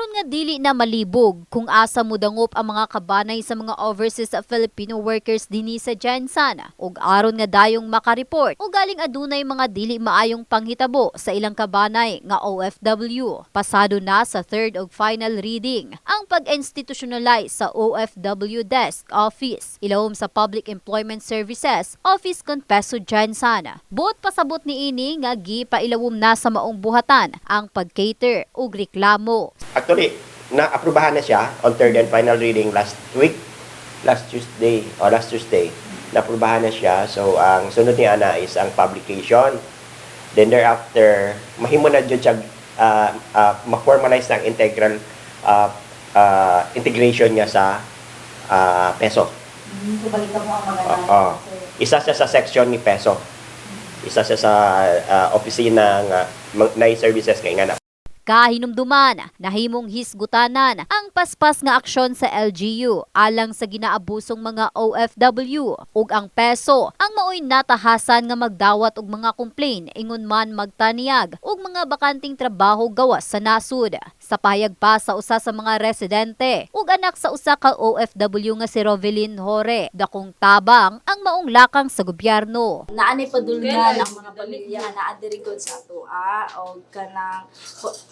Aron nga dili na malibog kung asa mudangop ang mga kabanay sa mga overseas Filipino workers dinhi sa Jansan ug aron nga dayong makareport ug galing adunay mga dili maayong panghitabo sa ilang kabanay nga OFW. Pasado na sa third ug final reading ang pag-institutionalize sa OFW Desk Office ilawom sa Public Employment Services Office Confeso Jansan. Buot pasabot ni ini nga gipailawom na sa maong buhatan ang pag-cater ug reklamo Actually, na-aprobahan na siya on third and final reading last week, last Tuesday, or last Tuesday. Na-aprobahan na siya. So, ang sunod ni Ana is ang publication. Then thereafter, mahimo na dyan siya uh, uh, ma-formalize ng integral uh, uh, integration niya sa uh, peso. Kubalikan mo ang mga Oo. Isa siya sa section ni peso. Isa siya sa uh, opisina ng uh, na services kay nga na Kahinumduman, nahimong hisgutanan ang paspas nga aksyon sa LGU alang sa ginaabusong mga OFW ug ang peso ang maoy natahasan nga magdawat og mga complain ingon man magtaniyag ug mga bakanting trabaho gawas sa nasud. Sa payag pa sa usa sa mga residente ug anak sa usa ka OFW nga si Rovelyn Hore, dakong tabang ang maong lakang sa gobyerno. naanay padulngan ang mga pamilya na adirigod sa atua o kanang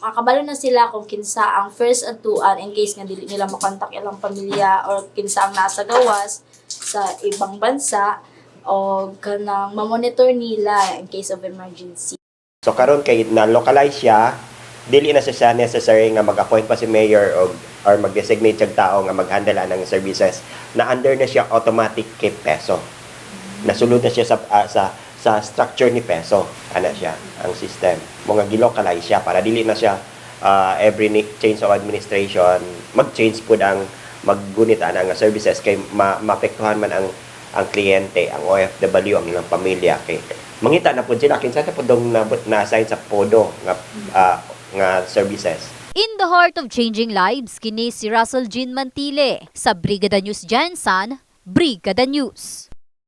makabalo na sila kung kinsa ang first atuan in case nga dili nila makontak ilang pamilya or kinsa ang nasa gawas sa ibang bansa o kanang mamonitor nila in case of emergency. So karon kay na-localize siya, dili na siya necessary nga mag-appoint pa si mayor o or mag-designate siyang tao nga mag-handle ng services na under na siya automatic kay peso. Nasulod na siya sa ah, sa sa structure ni peso ana siya? Ang system. Mga gilocalize siya para dili na siya ah, every change of administration mag-change pud ang maggunit ana nga services kay ma maapektuhan man ang ang kliyente ang OFW ang ilang pamilya. Kay mangita na pud sila. Kinsa na pud na, na assign sa podo nga ah, nga services? In the heart of changing lives, kini si Russell Jean Mantile sa Brigada News Jansan, Brigada News.